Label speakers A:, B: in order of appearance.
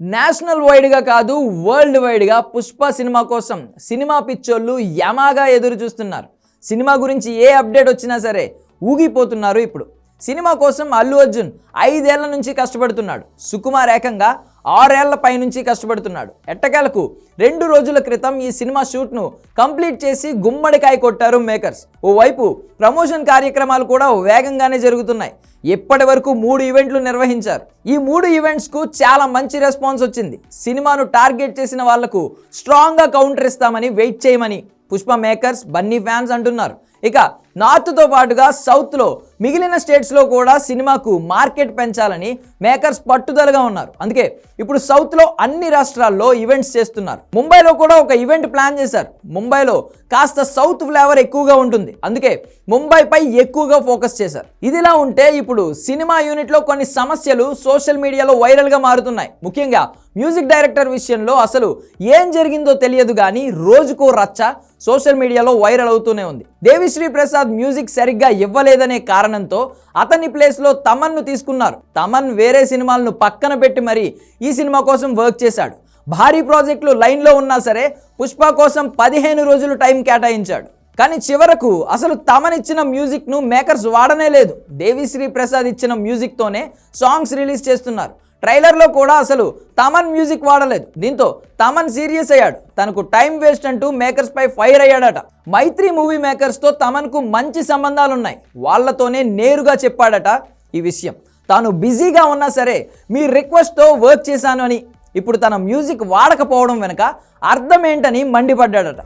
A: National వైడ్గా కాదు world వైడ్గా పుష్ప సినిమా కోసం సినిమా పిచ్చోళ్ళు యమాగా ఎదురు చూస్తున్నారు. సినిమా గురించి ఏ అప్డేట్ వచ్చినా సరే ఊగిపోతున్నారు ఇప్పుడు. సినిమా కోసం అల్లు అర్జున్ ఐదేళ్ళ నుంచి కష్టపడుతున్నాడు. సుకుమార్ ఏకంగా ఆరేళ్ళ పైనుంచి కష్టపడుతున్నాడు. ఎట్టకేలకు? రెండు రోజుల క్రితం ఈ సినిమా షూట్ను కంప్లీట్ చేసి గుమ్మడికాయ కొట్టారు మేకర్స్. ఓవైపు ప్రమోషన్ కార్యక్రమాలు కూడా వేగంగానే జరుగుతున్నాయి. ఇప్పటి వరకు మూడు ఈవెంట్లు నిర్వహించారు? ఈ మూడు ఈవెంట్స్కు చాలా మంచి రెస్పాన్స్ వచ్చింది. సినిమాను టార్గెట్ చేసిన వాళ్ళకు స్ట్రాంగ్గా కౌంటర్ ఇస్తామని వెయిట్ చేయమని పుష్ప మేకర్స్ బన్నీ ఫ్యాన్స్ అంటున్నారు. ఇక నార్త్తో పాటుగా సౌత్లో మిగిలిన స్టేట్స్లో కూడా సినిమాకు మార్కెట్ పెంచాలని మేకర్స్ పట్టుదలగా ఉన్నారు. అందుకే ఇప్పుడు సౌత్లో అన్ని రాష్ట్రాల్లో ఈవెంట్స్ చేస్తున్నారు. ముంబైలో కూడా ఒక ఈవెంట్ ప్లాన్ చేశారు. ముంబైలో కాస్త సౌత్ ఫ్లేవర్ ఎక్కువగా ఉంటుంది. అందుకే ముంబైపై ఎక్కువగా ఫోకస్ చేశారు. ఇదిలా ఉంటే ఇప్పుడు సినిమా యూనిట్లో కొన్ని సమస్యలు సోషల్ మీడియాలో వైరల్గా మారుతున్నాయి. ముఖ్యంగా మ్యూజిక్ డైరెక్టర్ విషయంలో అసలు ఏం జరిగిందో తెలియదు కానీ రోజుకో రచ్చ సోషల్ మీడియాలో వైరల్ అవుతూనే ఉంది. దేవి దేవిశ్రీ ప్రసాద్ మ్యూజిక్ సరిగ్గా ఇవ్వలేదనే కారణంతో అతని ప్లేస్లో తమన్ను తీసుకున్నారు. తమన్ వేరే సినిమాలను పక్కన పెట్టి మరీ ఈ సినిమా కోసం వర్క్ చేశాడు. భారీ ప్రాజెక్టులు లైన్లో ఉన్నా సరే పుష్ప కోసం పదిహేను రోజులు టైం కేటాయించాడు. కానీ చివరకు అసలు తమనిచ్చిన మ్యూజిక్ను మేకర్స్ వాడనే లేదు. దేవిశ్రీ ప్రసాద్ ఇచ్చిన మ్యూజిక్తోనే సాంగ్స్ రిలీజ్ చేస్తున్నారు. ట్రైలర్లో కూడా అసలు తమన్ మ్యూజిక్ వాడలేదు. దీంతో తమన్ సీరియస్ అయ్యాడు. తనకు టైం వేస్ట్ అంటూ మేకర్స్ పై ఫైర్ అయ్యాడట. మైత్రి మూవీ మేకర్స్తో తమన్కు మంచి సంబంధాలున్నాయి. వాళ్ళతోనే వాళ్ళతోనే నేరుగా చెప్పాడట ఈ విషయం. తాను బిజీగా ఉన్నా సరే మీ రిక్వెస్ట్తో వర్క్ చేశాను అని. ఇప్పుడు తన మ్యూజిక్ వాడకపోవడం వెనుక అర్థం ఏంటని మండిపడ్డాడట.